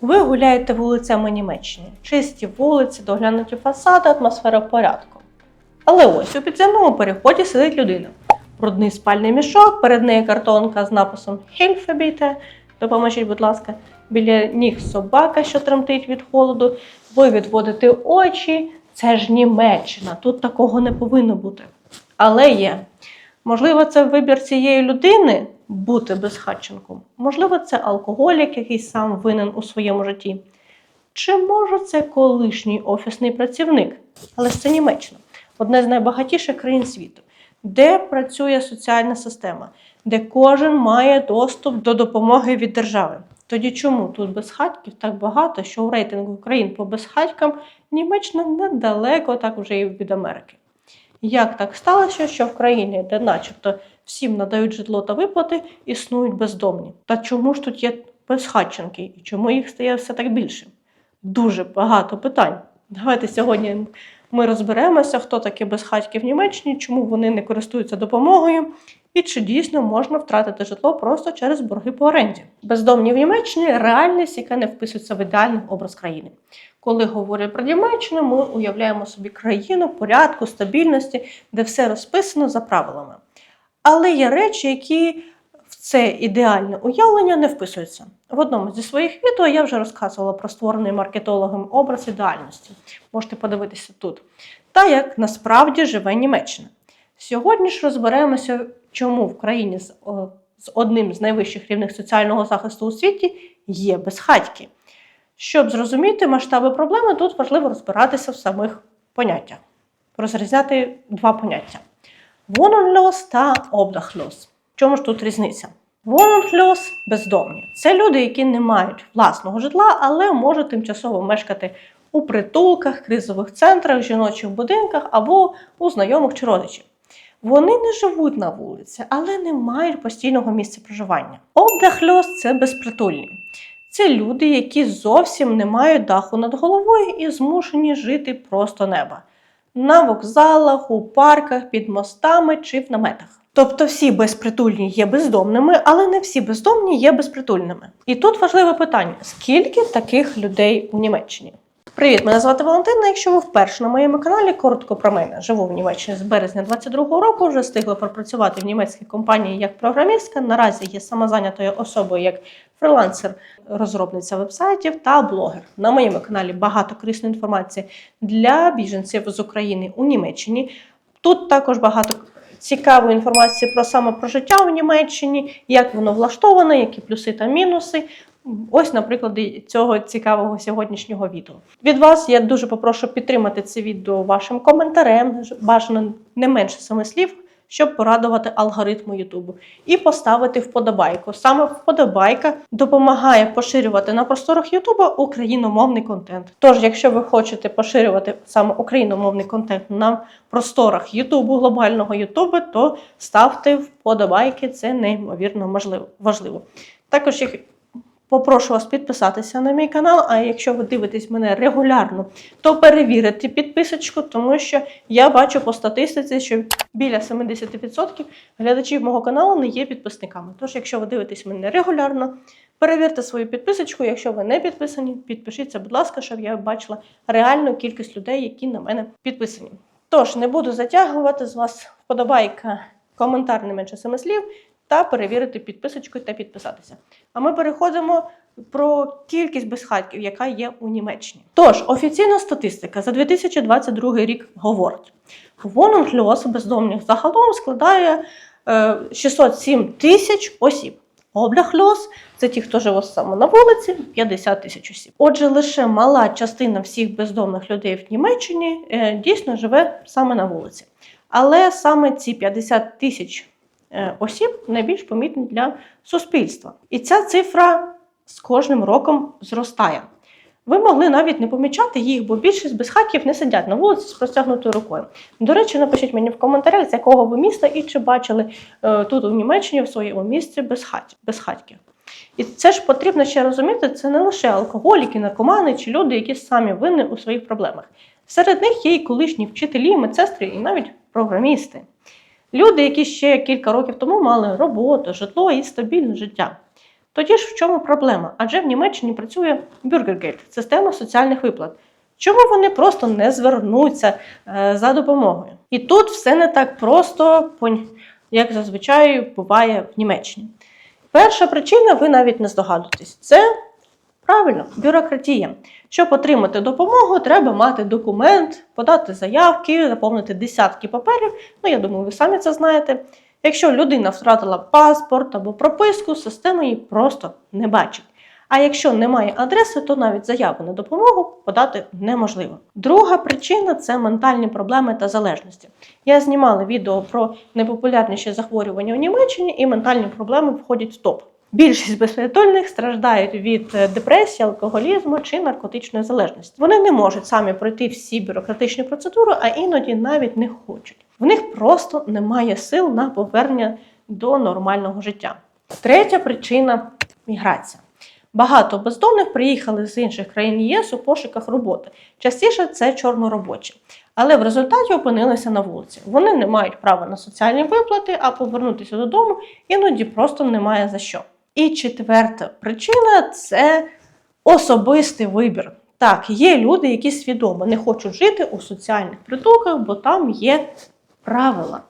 Ви гуляєте вулицями Німеччини. Чисті вулиці, доглянуті фасади, атмосфера порядку. Але ось у підземному переході сидить людина. Брудний спальний мішок, перед нею картонка з написом Хельфебіте. Допоможіть, будь ласка, біля ніг собака, що тремтить від холоду. Ви відводите очі. Це ж Німеччина. Тут такого не повинно бути. Але є. Можливо, це вибір цієї людини бути безхатченком. Можливо, це алкоголік, який сам винен у своєму житті. Чи може це колишній офісний працівник? Але ж це Німеччина, одна з найбагатіших країн світу, де працює соціальна система, де кожен має доступ до допомоги від держави. Тоді чому тут безхатьків так багато, що у рейтингу країн по безхатькам Німеччина недалеко так вже і від Америки? Як так сталося, що в країні, де начебто всім надають житло та виплати, існують бездомні? Та чому ж тут є безхатченки і чому їх стає все так більше? Дуже багато питань. Давайте сьогодні ми розберемося, хто такі безхатьки в Німеччині, чому вони не користуються допомогою, і чи дійсно можна втратити житло просто через борги по оренді. Бездомні в Німеччині реальність, яка не вписується в ідеальний образ країни. Коли говорять про Німеччину, ми уявляємо собі країну порядку, стабільності, де все розписано за правилами. Але є речі, які в це ідеальне уявлення не вписуються. В одному зі своїх відео я вже розказувала про створений маркетологом образ ідеальності. Можете подивитися тут. Та як насправді живе Німеччина. Сьогодні ж розберемося, чому в країні з, о, з одним з найвищих рівнів соціального захисту у світі є безхатьки. Щоб зрозуміти масштаби проблеми, тут важливо розбиратися в самих поняттях, розрізняти два поняття: Вононльос та обдахльос. В чому ж тут різниця? Вононльос бездомні. Це люди, які не мають власного житла, але можуть тимчасово мешкати у притулках, кризових центрах, жіночих будинках або у знайомих чи родичів. Вони не живуть на вулиці, але не мають постійного місця проживання. Обдахльос це безпритульні. Це люди, які зовсім не мають даху над головою і змушені жити просто неба на вокзалах, у парках, під мостами чи в наметах. Тобто всі безпритульні є бездомними, але не всі бездомні є безпритульними. І тут важливе питання: скільки таких людей у Німеччині? Привіт, мене звати Валентина. Якщо ви вперше на моєму каналі, коротко про мене. Живу в Німеччині з березня 22-го року. Вже встигла пропрацювати в німецькій компанії як програмістка. Наразі є самозайнятою особою як фрилансер, розробниця вебсайтів та блогер. На моєму каналі багато корисної інформації для біженців з України у Німеччині. Тут також багато цікавої інформації про саме про життя у Німеччині, як воно влаштовано, які плюси та мінуси. Ось, наприклад, цього цікавого сьогоднішнього відео. Від вас я дуже попрошу підтримати це відео вашим коментарем, бажано не менше семи слів, щоб порадувати алгоритму Ютубу. І поставити вподобайку. Саме вподобайка допомагає поширювати на просторах Ютуба україномовний контент. Тож, якщо ви хочете поширювати саме україномовний контент на просторах Ютубу, глобального Ютубу, то ставте вподобайки, це неймовірно важливо. Також їх Попрошу вас підписатися на мій канал. А якщо ви дивитесь мене регулярно, то перевірити підписочку, тому що я бачу по статистиці, що біля 70% глядачів мого каналу не є підписниками. Тож, якщо ви дивитесь мене регулярно, перевірте свою підписочку. Якщо ви не підписані, підпишіться, будь ласка, щоб я бачила реальну кількість людей, які на мене підписані. Тож не буду затягувати з вас вподобайка, коментар не менше семи слів та перевірити підписочку та підписатися. А ми переходимо про кількість безхатків, яка є у Німеччині. Тож, офіційна статистика за 2022 рік говорить: Вонунгльос бездомних загалом складає е, 607 тисяч осіб. Обляхльос це ті, хто живе саме на вулиці, 50 тисяч осіб. Отже, лише мала частина всіх бездомних людей в Німеччині е, дійсно живе саме на вулиці. Але саме ці 50 тисяч е, осіб найбільш помітні для суспільства. І ця цифра з кожним роком зростає. Ви могли навіть не помічати їх, бо більшість безхатьків не сидять на вулиці з простягнутою рукою. До речі, напишіть мені в коментарях, з якого ви міста і чи бачили е, тут у Німеччині в своєму місці безхать, безхатьків. І це ж потрібно ще розуміти, це не лише алкоголіки, наркомани чи люди, які самі винні у своїх проблемах. Серед них є і колишні вчителі, медсестри і навіть програмісти. Люди, які ще кілька років тому мали роботу, житло і стабільне життя. Тоді ж в чому проблема? Адже в Німеччині працює Bürgergeld – система соціальних виплат. Чому вони просто не звернуться е, за допомогою? І тут все не так просто, як зазвичай буває в Німеччині. Перша причина, ви навіть не здогадуєтесь, це правильно, бюрократія. Щоб отримати допомогу, треба мати документ, подати заявки, заповнити десятки паперів. Ну, я думаю, ви самі це знаєте. Якщо людина втратила паспорт або прописку, система її просто не бачить. А якщо немає адреси, то навіть заяву на допомогу подати неможливо. Друга причина це ментальні проблеми та залежності. Я знімала відео про найпопулярніші захворювання у Німеччині, і ментальні проблеми входять в топ. Більшість безпритульних страждають від е, депресії, алкоголізму чи наркотичної залежності. Вони не можуть самі пройти всі бюрократичні процедури, а іноді навіть не хочуть. В них просто немає сил на повернення до нормального життя. Третя причина міграція. Багато бездомних приїхали з інших країн ЄС у пошуках роботи. Частіше це чорноробочі, але в результаті опинилися на вулиці. Вони не мають права на соціальні виплати, а повернутися додому іноді просто немає за що. І четверта причина це особистий вибір. Так, є люди, які свідомо не хочуть жити у соціальних притулках, бо там є правила.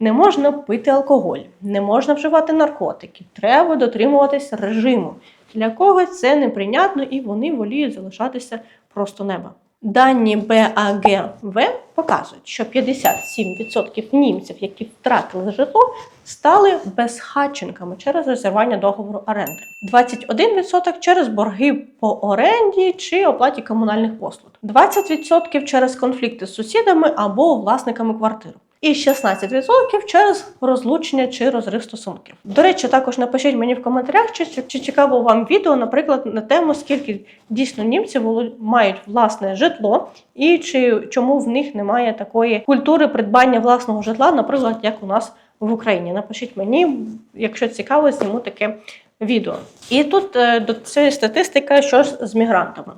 Не можна пити алкоголь, не можна вживати наркотики, треба дотримуватись режиму. Для когось це неприйнятно і вони воліють залишатися просто неба. Дані БАГВ показують, що 57% німців, які втратили житло, стали безхатченками через розірвання договору оренди. 21% через борги по оренді чи оплаті комунальних послуг, 20% через конфлікти з сусідами або власниками квартир. І 16% через розлучення чи розрив стосунків. До речі, також напишіть мені в коментарях, чи, чи цікаво вам відео, наприклад, на тему, скільки дійсно німців воло- мають власне житло, і чи чому в них немає такої культури придбання власного житла, наприклад, як у нас в Україні. Напишіть мені, якщо цікаво, зніму таке відео. І тут е, до цієї статистики, що ж з мігрантами.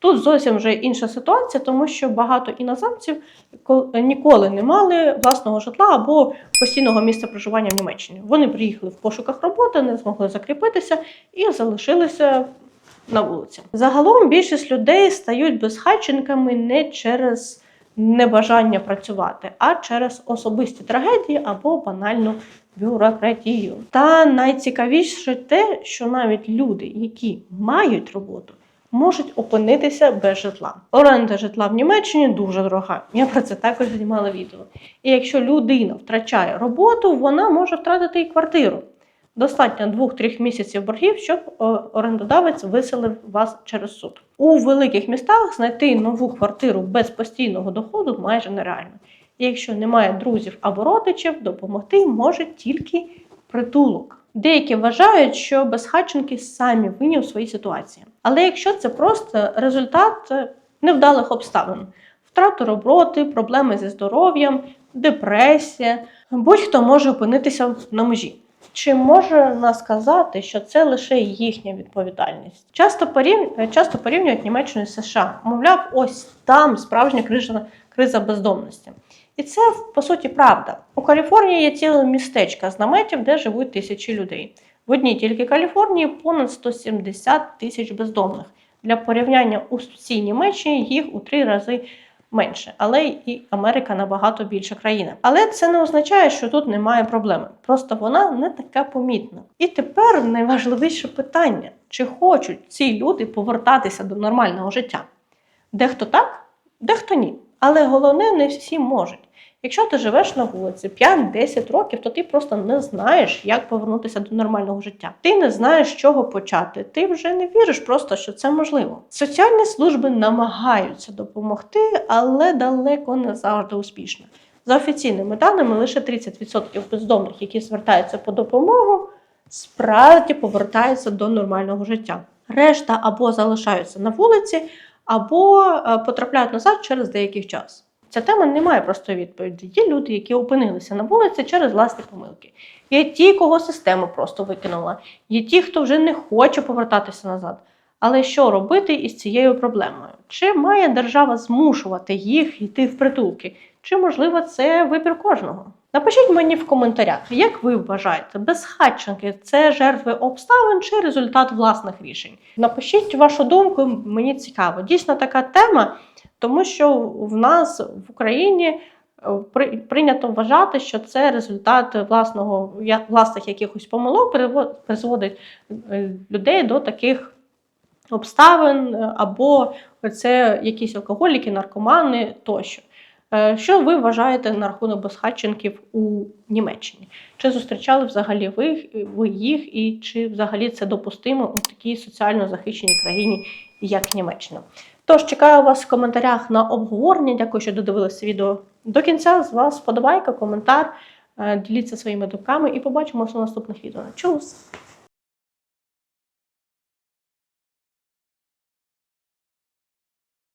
Тут зовсім вже інша ситуація, тому що багато іноземців кол- ніколи не мали власного житла або постійного місця проживання в Німеччині. Вони приїхали в пошуках роботи, не змогли закріпитися і залишилися на вулиці. Загалом більшість людей стають безхатченками не через небажання працювати, а через особисті трагедії або банальну бюрократію. Та найцікавіше те, що навіть люди, які мають роботу, можуть опинитися без житла. Оренда житла в Німеччині дуже дорога. Я про це також знімала відео. І якщо людина втрачає роботу, вона може втратити і квартиру. Достатньо 2-3 місяців боргів, щоб е, орендодавець виселив вас через суд. У великих містах знайти нову квартиру без постійного доходу майже нереально. І якщо немає друзів або родичів, допомогти може тільки притулок. Деякі вважають, що безхатченки самі винні у своїй ситуації. Але якщо це просто результат е, невдалих обставин, втрата роботи, проблеми зі здоров'ям, депресія, будь-хто може опинитися на межі. Чи можна сказати, що це лише їхня відповідальність? Часто порів... часто порівнюють Німеччину з США. Мовляв, ось там справжня криза, криза бездомності. І це по суті правда. У Каліфорнії є ціле містечко з наметів, де живуть тисячі людей. В одній тільки Каліфорнії понад 170 тисяч бездомних. Для порівняння у всій Німеччині їх у три рази менше, але і Америка набагато більша країна. Але це не означає, що тут немає проблеми. Просто вона не така помітна. І тепер найважливіше питання: чи хочуть ці люди повертатися до нормального життя? Дехто так, дехто ні. Але головне, не всі можуть. Якщо ти живеш на вулиці 5-10 років, то ти просто не знаєш, як повернутися до нормального життя. Ти не знаєш, з чого почати. Ти вже не віриш просто, що це можливо. Соціальні служби намагаються допомогти, але далеко не завжди успішно. За офіційними даними, лише 30% бездомних, які звертаються по допомогу, справді повертаються до нормального життя. Решта або залишаються на вулиці, або е, потрапляють назад через деякий час. Ця тема не має простої відповіді. Є люди, які опинилися на вулиці через власні помилки. Є ті, кого система просто викинула. Є ті, хто вже не хоче повертатися назад. Але що робити із цією проблемою? Чи має держава змушувати їх йти в притулки? Чи можливо це вибір кожного? Напишіть мені в коментарях, як ви вважаєте, безхатченки це жертви обставин чи результат власних рішень? Напишіть вашу думку, мені цікаво. Дійсно така тема, тому що в нас в Україні е, прийнято вважати, що це результат власного власних якихось помилок призводить е, людей до таких обставин, е, або це якісь алкоголіки, наркомани тощо. Що ви вважаєте на рахунок безхатченків у Німеччині? Чи зустрічали взагалі ви їх, і чи взагалі це допустимо у такій соціально захищеній країні, як Німеччина? Тож чекаю вас в коментарях на обговорення. Дякую, що додивилися відео до кінця. З вас вподобайка, коментар. Е, Діліться своїми думками і побачимося у наступних відео. Чус!